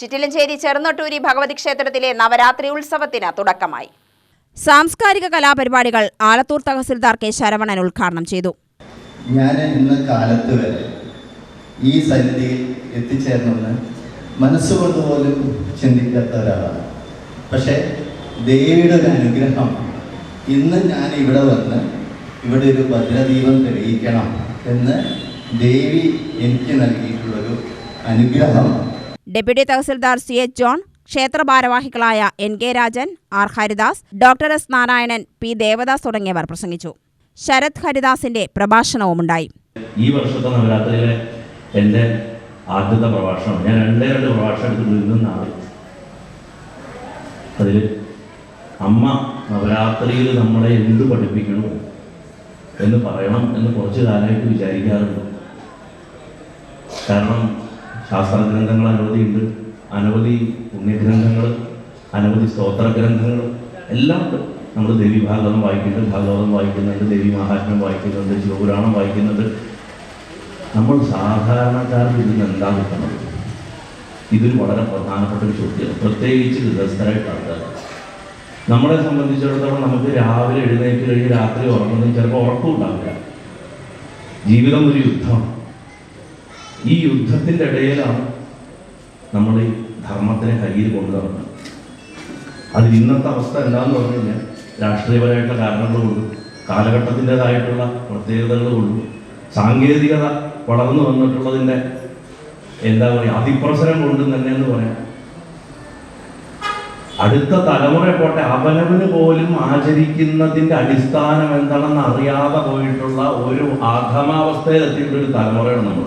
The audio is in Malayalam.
ചിറ്റിലഞ്ചേരി ചെറുനൊട്ടൂരി ഭഗവതി ക്ഷേത്രത്തിലെ നവരാത്രി ഉത്സവത്തിന് തുടക്കമായി. സാംസ്കാരിക കലാപരിപാടികൾ ആലത്തൂർ തഹസിൽദാർ കെ ശരവണൻ ഉദ്ഘാടനം ചെയ്തു. ഞാൻ ഇന്ന് കാലത്ത് വരെ ഈ സന്നിധിയിൽ എത്തിച്ചേരണമെന്ന് മനസ്സുകൊണ്ട് പോലും ചിന്തിക്കാത്ത ഒരാളാണ്. പക്ഷേ ദേവിയുടെ ഒരു അനുഗ്രഹം ഇന്ന് ഞാൻ ഇവിടെ വന്ന് ഇവിടെ ഒരു ഭദ്രദീപം തെളിയിക്കണം എന്ന് ദേവി എനിക്ക് നൽകിയിട്ടുള്ളൊരു അനുഗ്രഹമാണ് deputy tahsildar C H John ക്ഷേത്ര ഭാരവാഹികളായ N K Rajan R Haridas doctor S Narayanan P Devadas തുടങ്ങിയവർ പ്രസംഗിച്ചു. ശരത് ഹരിദാസിന്റെ പ്രഭാഷണവുമുണ്ടായി. ഈ വർഷത്തെ നവരാത്രിയിലെ എന്റെ ആദ്യത്തെ പ്രഭാഷണം. ഞാൻ രണ്ടേ രണ്ട് പ്രഭാഷണം എടുത്തിട്ട് നിന്നാണ് അതിൽ അമ്മ നവരാത്രിയിൽ നമ്മളെ എന്ത് പഠിപ്പിക്കണം എന്ന് പറയണം എന്ന് കുറച്ച് കാലമായിട്ട് വിചാരിക്കാറുണ്ട്. കാരണം ശാസ്ത്രഗ്രന്ഥങ്ങൾ അനവധിയുണ്ട് അനവധി പുണ്യഗ്രന്ഥങ്ങൾ അനവധി സ്തോത്ര ഗ്രന്ഥങ്ങൾ എല്ലാം ഉണ്ട്. നമ്മൾ ദേവി ഭാഗവതം വായിക്കുന്നുണ്ട് ഭാഗവതം വായിക്കുന്നുണ്ട് ദേവി മഹാത്മ്യം വായിക്കുന്നുണ്ട് ശിവപുരാണം വായിക്കുന്നുണ്ട്. നമ്മൾ സാധാരണക്കാർക്ക് ഇതിന് എന്താ കിട്ടുന്നത് ഇതിൽ വളരെ പ്രധാനപ്പെട്ട ഒരു ചോദ്യമാണ്. പ്രത്യേകിച്ച് ഗൃഹസ്ഥരായിട്ട് ആൾക്കാർ നമ്മളെ സംബന്ധിച്ചിടത്തോളം നമുക്ക് രാവിലെ എഴുന്നേറ്റ് കഴിഞ്ഞ് രാത്രി ഉറങ്ങുന്നതും ചിലപ്പോൾ ഉറക്കമുണ്ടാവില്ല ജീവിതം ഒരു യുദ്ധമാണ്. ഈ യുദ്ധത്തിന്റെ ഇടയിലാണ് നമ്മൾ ഈ ധർമ്മത്തിനെ കയ്യിൽ കൊണ്ടുവരുന്നത് അതിൽ ഇന്നത്തെ അവസ്ഥ എന്താണെന്ന് പറഞ്ഞു കഴിഞ്ഞാൽ രാഷ്ട്രീയപരമായിട്ടുള്ള കാരണങ്ങൾ കൊണ്ടും കാലഘട്ടത്തിന്റെതായിട്ടുള്ള പ്രത്യേകതകൾ കൊണ്ടും സാങ്കേതികത വളർന്നു വന്നിട്ടുള്ളതിന്റെ എന്താ പറയുക അതിപ്രസരം കൊണ്ട് തന്നെ എന്ന് പറയാം. അടുത്ത തലമുറ പോട്ടെ അവനവന് പോലും ആചരിക്കുന്നതിന്റെ അടിസ്ഥാനം എന്താണെന്ന് അറിയാതെ പോയിട്ടുള്ള ഒരു ആഗമാവസ്ഥയിൽ എത്തിയിട്ടുള്ള ഒരു തലമുറയാണ് നമ്മൾ.